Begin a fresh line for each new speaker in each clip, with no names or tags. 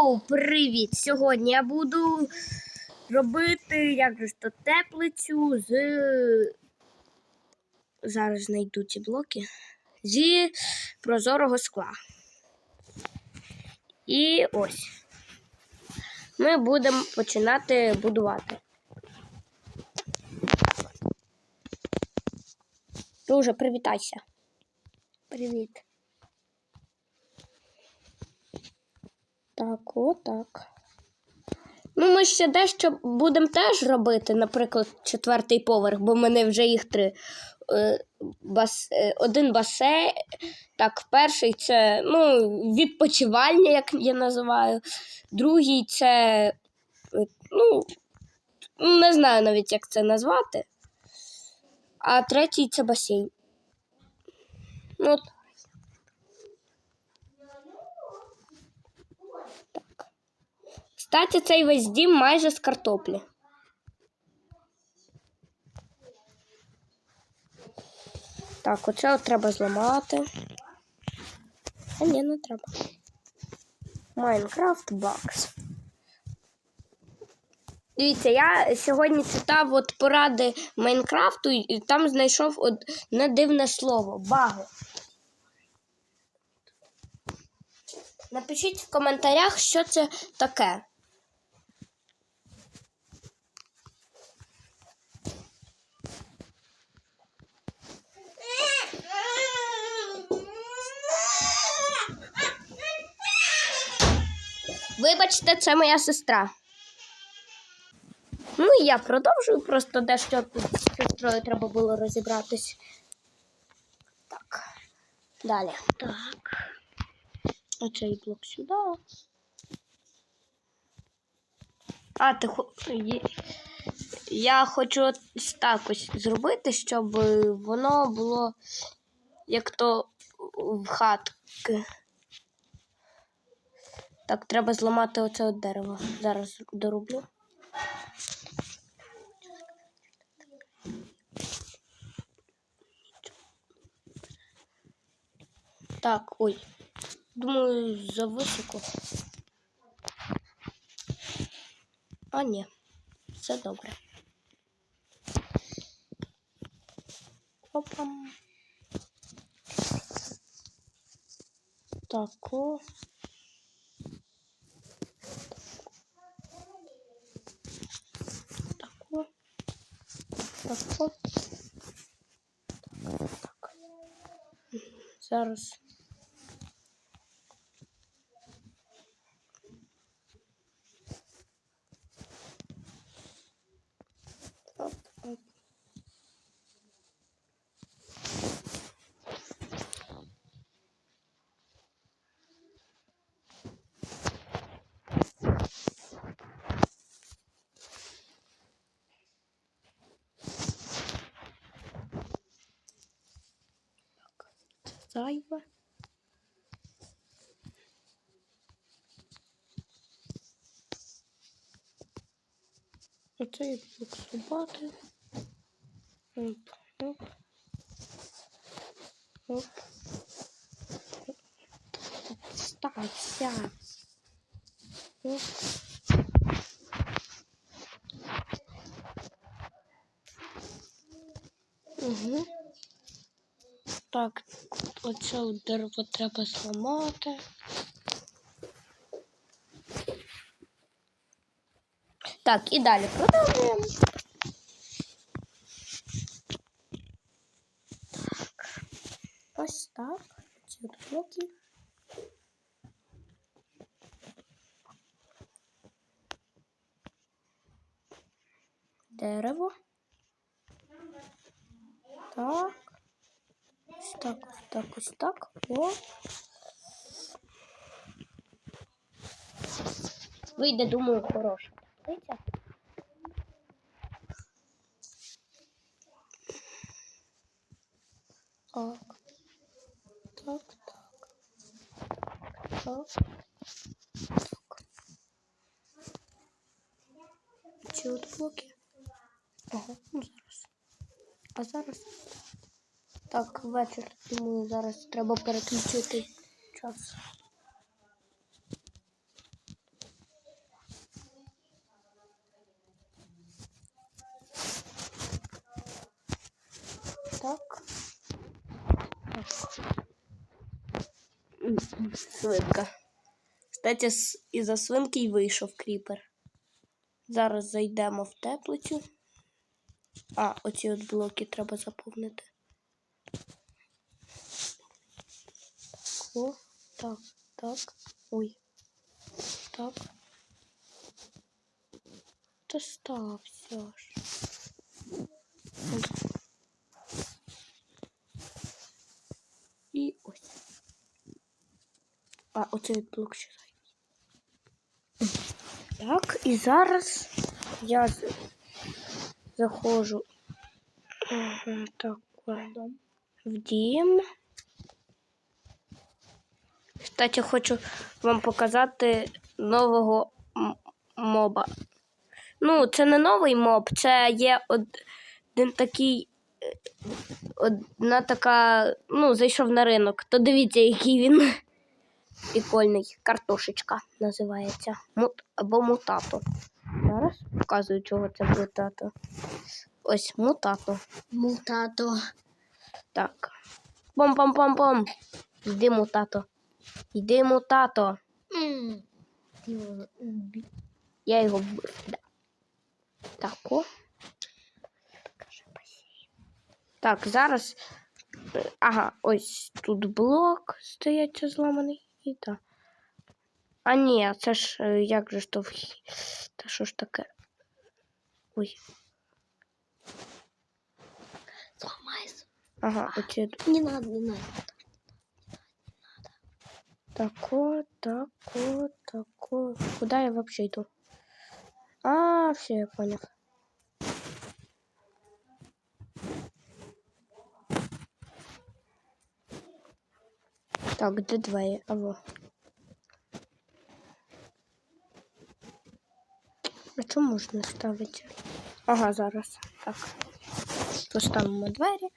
Оу, привіт! Сьогодні я буду робити як же то теплицю з. Зараз знайду ці блоки. Зі прозорого скла. І ось. Ми будемо починати будувати. Дуже привітайся. Привіт. Так, отак. Ну, ми ще дещо будемо теж робити, наприклад, четвертий поверх, бо в мене вже їх три. Е, Бас... е, Один басейн. Так, перший це ну, відпочивальня, як я називаю. Другий це. е, Ну, не знаю навіть, як це назвати. А третій це басейн. Ну, от. Кстати, цей весь дім майже з картоплі. Так, оце от треба зламати. А ні, не треба. Майнкрафт Бакс. Дивіться, я сьогодні читав от поради Майнкрафту і там знайшов одне дивне слово баги. Напишіть в коментарях, що це таке. Вибачте, це моя сестра. Ну і я продовжую, просто дещо з сестрою треба було розібратись. Так. Далі. Так. Оцей блок сюди. А, ти хо... Я хочу ось так ось зробити, щоб воно було як то в хатки. Так, треба зламати оце дерево. Зараз дороблю. Так, ой. Думаю, за високо. А, ні. Все добре. Опам. Так, о. Так, о. Так, о. Так. Зараз. Зайве. Оце я буду зрубати. Оп, оп. Оп. Стався. Оп. Угу. Так, оце дерево треба зламати. Так, і далі продовжуємо. Так. Ось так. Ці от блоки. Дерево. Так. Ось так, ось так, ось так. О. Вийде, думаю, хороша таблиця. Так. Так, так. Так. Так. Ці от блоки. Ага, ну зараз. А зараз. Так, вечір, тому зараз треба переключити час. Так. Свинка. Кстати, із за свинки й вийшов кріпер. Зараз зайдемо в теплицю. А, оці от блоки треба заповнити. О, так, так. Ой. Так. Та стався ж. Ой. І ось. А, оцей блок ще. Так, і зараз я заходжу так, в дім. Кстати, хочу вам показати нового моба. Ну, це не новий моб, це є один такий. е, Одна така, ну, зайшов на ринок. То дивіться, який він прикольний. Картошечка називається. Мут або мутато. Зараз показую, чого це мутато. Ось мутато.
Мутато.
Так. Пом-пом-пом-пом. Йди, мутато. Йди, мутато.
М.
Я його вбив. Да. Так, о. Так, зараз. Ага, ось тут блок стоять зламаний. І так. А ні, це ж е, як же ж то вхід? Та що ж таке? Ой.
Зламайся.
Ага, оці.
Не надо, не надо.
Тако, тако, тако. Куда я вообще иду? А, все, я понял. Так, де двоє? Алло. А чому можна ставити? Ага, зараз. Так. Поставимо двері.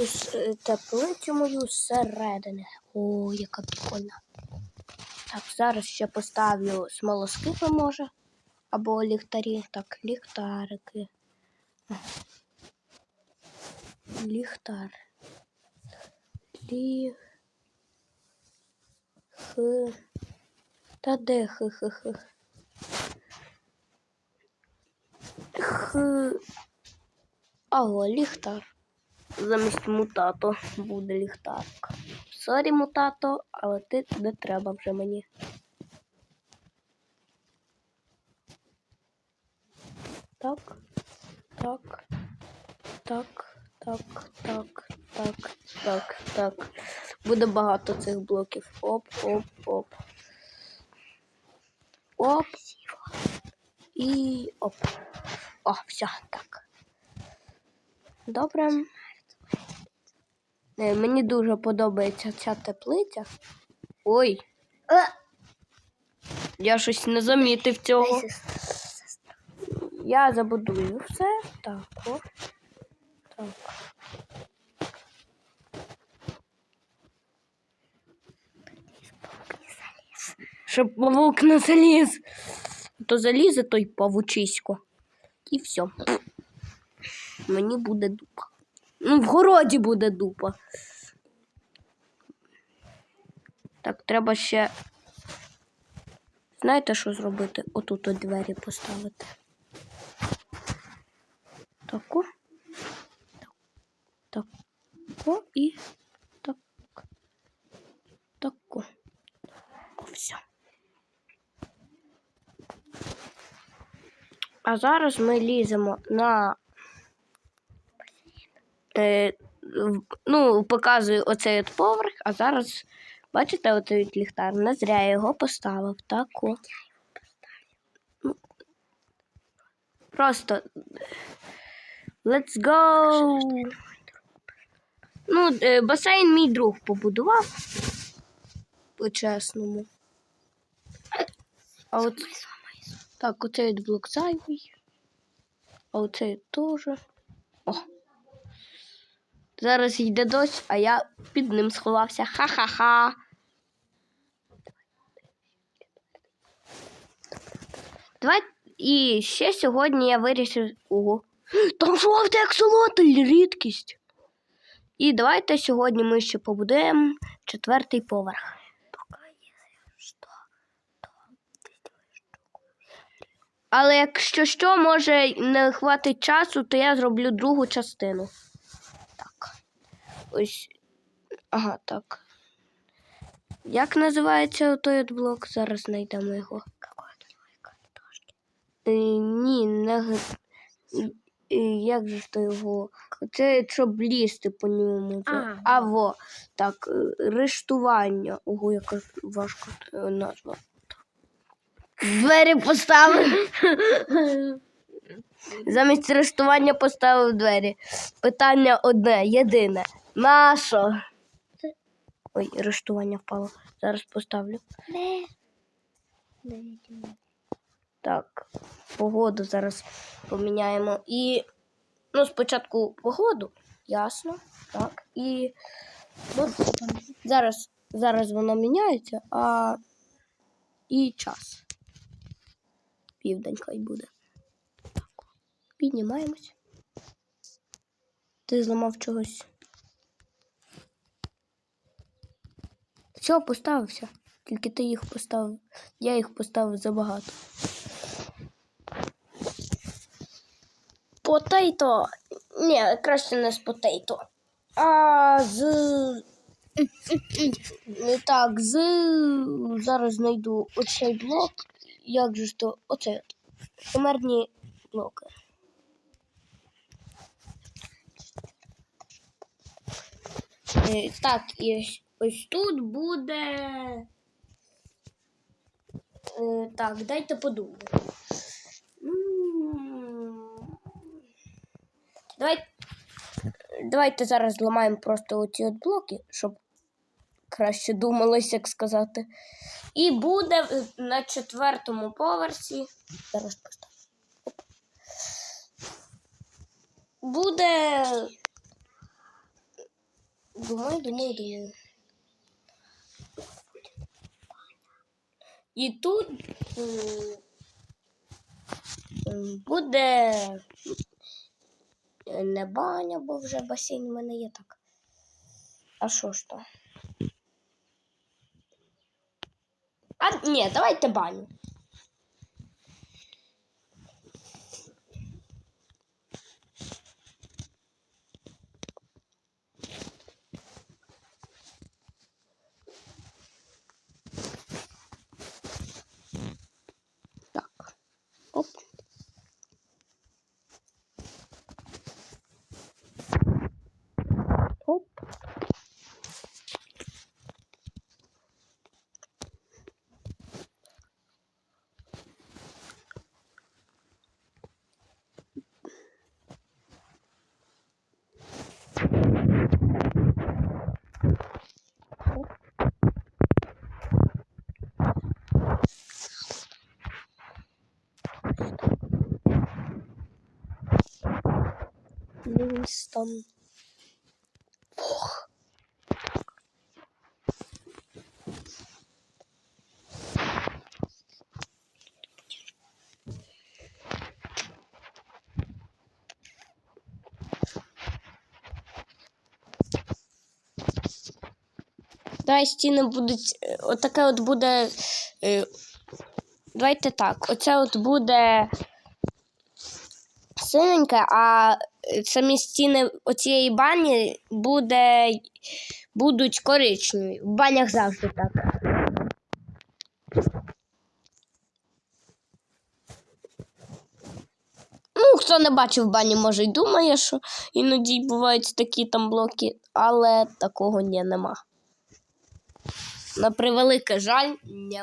Е, теплицю мою зсередини. О, яка прикольна. Так, зараз ще поставлю смолоскипи, може. Або ліхтарі. Так, ліхтарики. Ліхтар. Ліх. Х. Та де х х х Х. Алло, ліхтар. Замість мутато буде ліхтарик. Сорі, мутато, але ти не треба вже мені. Так, так, так, так, так, так, так, так. Буде багато цих блоків. Оп, оп, оп. Оп. І оп. О, все, так. Добре. Е, Мені дуже подобається ця теплиця. Ой,
Е,
я щось не замітив цього. Я забудую все. Так, о. Так. Щоб павук не заліз. То залізе той павучисько. І все. Мені буде дупа. Ну, в городі буде дупа. Так, треба ще. Знаєте, що зробити? Отут от двері поставити. Тако. Так. Тако і так. Тако. Все. А зараз ми ліземо на. Е, ну, показую оцей от поверх, а зараз, бачите, оцей от ліхтар. Не зря я його поставив. Тако. Ну, Просто. Let's go! Ну, е, басейн мій друг побудував. По-чесному. А от так, оцей от блок зайвий. А оцей теж. Зараз йде дощ, а я під ним сховався. Ха-ха-ха. Давай і ще сьогодні я вирішив. Ого. Там жовтий аксолотль, рідкість. І давайте сьогодні ми ще побудуємо четвертий поверх. Але якщо що, може не хватить часу, то я зроблю другу частину. Ось. Ага, так. Як називається той от блок? Зараз знайдемо його. Е, ні, не як же ж то його? Це щоб лізти по ньому.
А.
А, во. Так, е, рештування. Ого, яка важка е, назва. Двері поставив. Замість рештування поставив двері. Питання одне, єдине. Нащо? Ой, рештування впало. Зараз поставлю.
Не.
Так, погоду зараз поміняємо. І ну, спочатку погоду, ясно. Так. І ну, зараз, зараз воно міняється, а і час. Південь хай буде. Так. Піднімаємось. Ти зламав чогось. Все, поставився. Тільки ти їх поставив. Я їх поставив забагато. Потейто. Ні, краще не з потейто. А з. Так, з. Зараз знайду оцей блок. Як же ж то? Оцей от. Химерні блоки. Е, Так, і ось, тут буде. Е, Так, дайте подумати. М, Давай, давайте зараз зламаємо просто оці от блоки, щоб краще думалось, як сказати. І буде на четвертому поверсі. Зараз поставлю. Буде. Думаю, думаю, думаю. І тут буде е, не баня, бо вже басейн у мене є так. А що ж то? А ні, давайте баню. Лівінстон. Ох. Давай стіни будуть. е, Отаке от буде. е, Давайте так. Оце от буде синеньке, а самі стіни оцієї бані буде, будуть коричневі. В банях завжди так. Ну, хто не бачив бані, може й думає, що іноді бувають такі там блоки, але такого ні, нема. На превелике жаль, ні.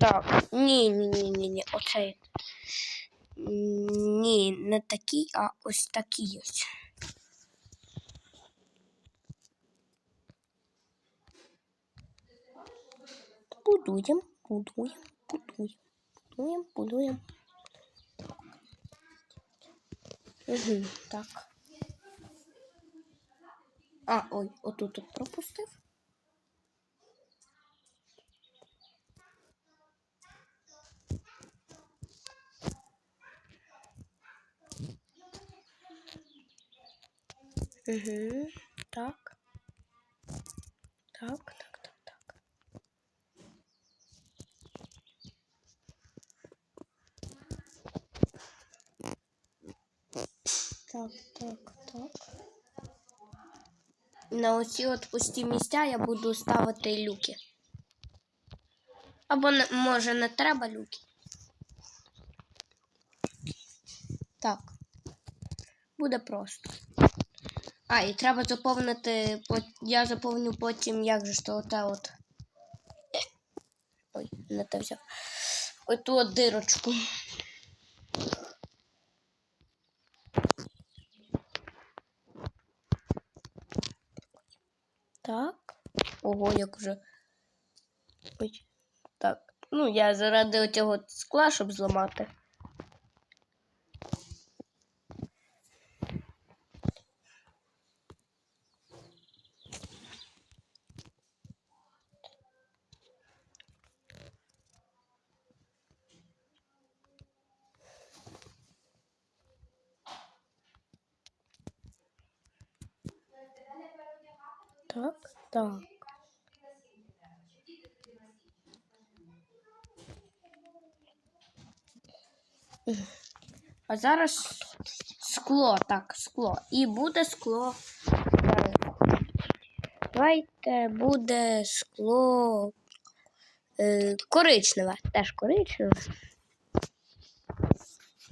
Так, ні, ні, ні, ні, ні, оцей. Ні, не такий, а ось такий ось. Будуємо, будуємо, будуємо, будуємо, будуємо. Угу, так. А, ой, отут от пропустив. Угу. Так. Так, так, так, так. Так, так, так. На оці от пусті місця я буду ставити люки. Або може не треба люки. Так. Буде просто. А, і треба заповнити. Я заповню потім, як же то оте от. Ой, не те взяв. Оту от дирочку. Так. Ого, як вже. Ой. Так. Ну, я заради оцього скла, щоб зламати. Так, так. А зараз скло, так, скло. І буде скло. Давайте буде скло е, коричневе. Теж коричневе.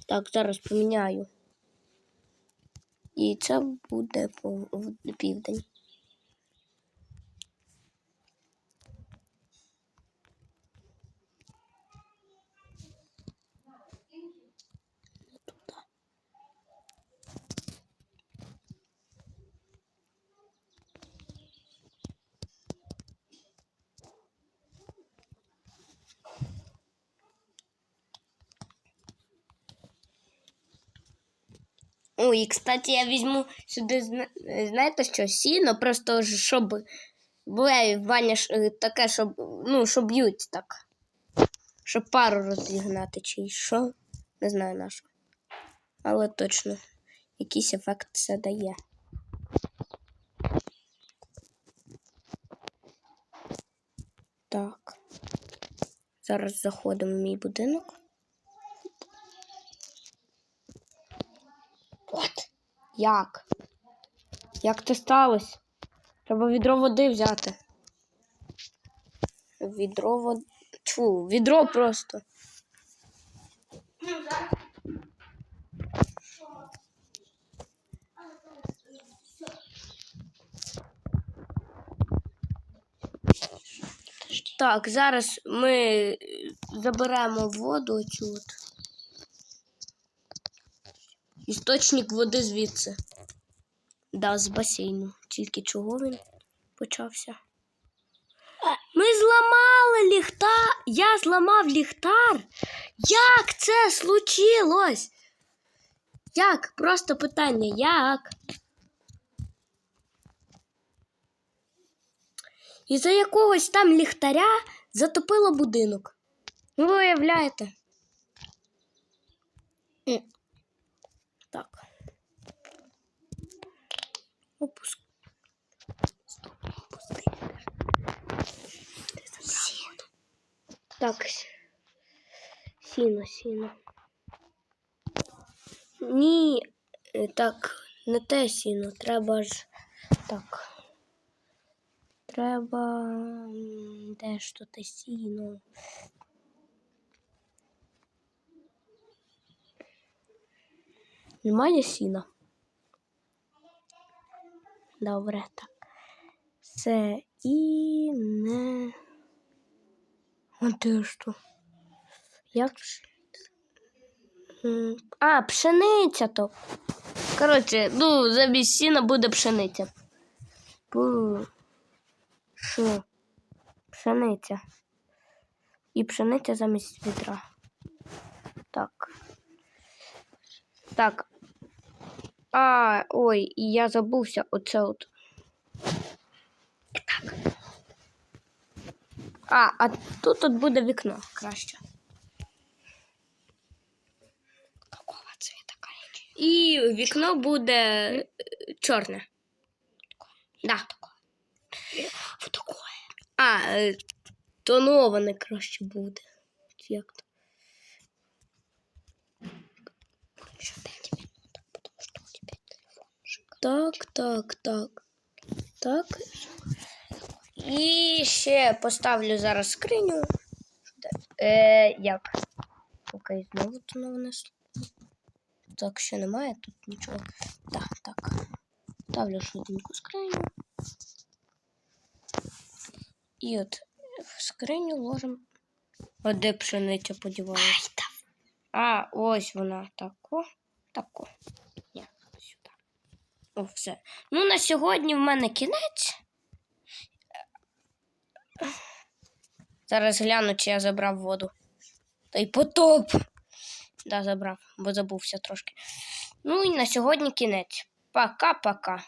Так, зараз поміняю. І це буде південь. Ой, і, кстати, я візьму сюди, зна- знаєте що, сіно, просто щоб буває Ваня е, таке, щоб, ну, щоб б'ють так. Щоб пару розігнати чи що. Не знаю на що. Але точно якийсь ефект це дає. Так. Зараз заходимо в мій будинок. От. Як? Як це сталося? Треба відро води взяти. Відро води. Чу, відро просто. Так, зараз ми е, заберемо воду от. Істочник води звідси. Да, з басейну. Тільки чого він почався? Ми зламали ліхтар. Я зламав ліхтар. Як це случилось? Як? Просто питання, як? Із-за якогось там ліхтаря затопило будинок. Ви уявляєте? М. Так. Опуск. Стоп, опусти. Сіно. Так. Сіно, сіно. Ні, е, так, не те сіно, треба ж так. Треба. Де ж тут сіно? Немає сіна. Добре, так. Це і не. А ж то? Як? А, пшениця то. Коротше, ну, замість сіна буде пшениця. Що? Пшениця. І пшениця замість відра. Так. Так. А, ой, я забувся оце от. Так. А, а тут от буде вікно краще. Какого цвета, І вікно буде е, чорне. Да. Що таке? А, е, тоноване краще буде. Як то? Ще Так, так, так. Так. І ще поставлю зараз скриню. Е, як? Окей, знову тоноване слово. Так, ще немає тут нічого. Так, так. Ставлю швиденьку скриню. І от в скриню ложимо. А де пшениця подівалася? А, ось вона. Тако. Тако. Ні, сюди. Все. Ну, на сьогодні в мене кінець. Зараз гляну, чи я забрав воду. Та й потоп. Да, забрав, бо забувся трошки. Ну і на сьогодні кінець. Пока-пока.